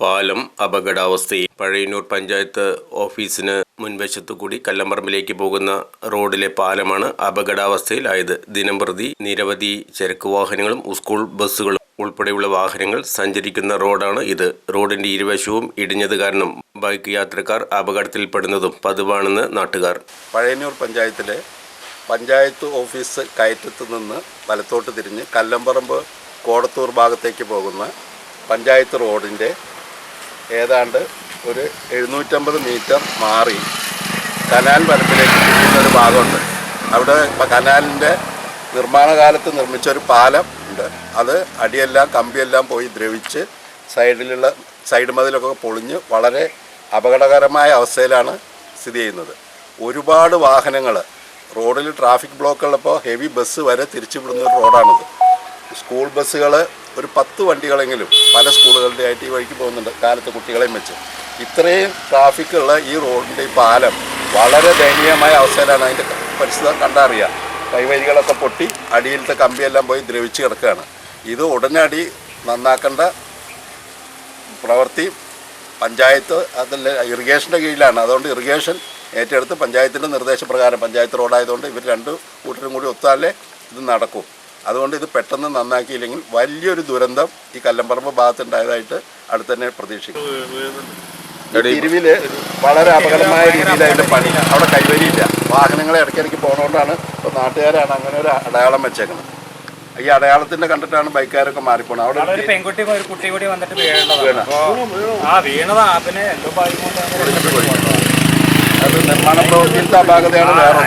പാലം അപകടാവസ്ഥയിൽ പഴയന്നൂർ പഞ്ചായത്ത് ഓഫീസിന് മുൻവശത്തു കൂടി കല്ലമ്പറമ്പിലേക്ക് പോകുന്ന റോഡിലെ പാലമാണ് അപകടാവസ്ഥയിലായത്. ദിനംപ്രതി നിരവധി ചരക്ക് വാഹനങ്ങളും സ്കൂൾ ബസ്സുകളും ഉൾപ്പെടെയുള്ള വാഹനങ്ങൾ സഞ്ചരിക്കുന്ന റോഡാണ് ഇത്. റോഡിന്റെ ഇരുവശവും ഇടിഞ്ഞത് കാരണം ബൈക്ക് യാത്രക്കാർ അപകടത്തിൽപ്പെടുന്നതും പതിവാണെന്ന് നാട്ടുകാർ. പഴയന്നൂർ പഞ്ചായത്തിലെ പഞ്ചായത്ത് ഓഫീസ് കയറ്റത്ത് നിന്ന് വലത്തോട്ട് തിരിഞ്ഞ് കല്ലമ്പറമ്പ് കോടത്തൂർ ഭാഗത്തേക്ക് പോകുന്ന പഞ്ചായത്ത് റോഡിന്റെ ഏതാണ്ട് ഒരു എഴുന്നൂറ്റമ്പത് മീറ്റർ മാറി കനാൽ വനത്തിലേക്ക് തിരിയുന്ന ഒരു ഭാഗമുണ്ട്. അവിടെ കനാലിന്റെ നിർമ്മാണ കാലത്ത് നിർമ്മിച്ച ഒരു പാലം ഉണ്ട്. അത് അടിയെല്ലാം കമ്പിയെല്ലാം പോയി ദ്രവിച്ച് സൈഡിലുള്ള സൈഡ് മതിലൊക്കെ പൊളിഞ്ഞ് വളരെ അപകടകരമായ അവസ്ഥയിലാണ് സ്ഥിതി ചെയ്യുന്നത്. ഒരുപാട് വാഹനങ്ങൾ റോഡിൽ ട്രാഫിക് ബ്ലോക്ക് ഉള്ളപ്പോൾ ഹെവി ബസ് വരെ തിരിച്ചുവിടുന്ന ഒരു റോഡാണിത്. സ്കൂൾ ബസ്സുകൾ ഒരു പത്ത് വണ്ടികളെങ്കിലും പല സ്കൂളുകളുടെ ആയിട്ട് ഈ വഴിക്ക് പോകുന്നുണ്ട് കാലത്ത് കുട്ടികളെയും വെച്ച്. ഇത്രയും ട്രാഫിക്കുള്ള ഈ റോഡിന്റെ ഈ പാലം വളരെ ദയനീയമായ അവസ്ഥയിലാണ് അതിന്റെ പരിസ്ഥിതി കണ്ടറിയുക. കൈവരികളൊക്കെ പൊട്ടി അടിയിലത്തെ കമ്പിയെല്ലാം പോയി ദ്രവിച്ച് കിടക്കുകയാണ്. ഇത് ഉടനടി നന്നാക്കേണ്ട പ്രവൃത്തി പഞ്ചായത്ത് അതിൽ ഇറിഗേഷന്റെ കീഴിലാണ്. അതുകൊണ്ട് ഇറിഗേഷൻ ഏറ്റെടുത്ത് പഞ്ചായത്തിന്റെ നിർദ്ദേശപ്രകാരം പഞ്ചായത്ത് റോഡായതുകൊണ്ട് ഇവർ രണ്ട് കൂട്ടരും കൂടി ഒത്താലേ ഇത് നടക്കും. അതുകൊണ്ട് ഇത് പെട്ടെന്ന് നന്നാക്കിയില്ലെങ്കിൽ വലിയൊരു ദുരന്തം ഈ കല്ലമ്പറമ്പ് ഭാഗത്തുണ്ടായതായിട്ട് അടുത്ത് തന്നെ പ്രതീക്ഷിക്കും തിരുവിൽ വളരെ അപകടമായ രീതിയിൽ അതിന്റെ പണി. അവിടെ കൈവരിയില്ല. വാഹനങ്ങളെ ഇടയ്ക്കിടയ്ക്ക് പോകണോണ്ടാണ് ഇപ്പോൾ നാട്ടുകാരാണ് അങ്ങനെ ഒരു അടയാളം വെച്ചേക്കുന്നത് ഈ അടയാളത്തിന്റെ കണ്ടിട്ടാണ് ബൈക്കുകാരൊക്കെ മാറിപ്പോണത്. അവിടെ അവിടെ ഒരു പെൺകുട്ടി ഒരു കുട്ടി കൂടി വന്നിട്ട് വീണതാണ് ആ വീണതാ. പിന്നെ എന്തോ. അത് നിർമ്മാണ പ്രവൃത്തിയിലത്തെ അപാകതയാണ് വേറെ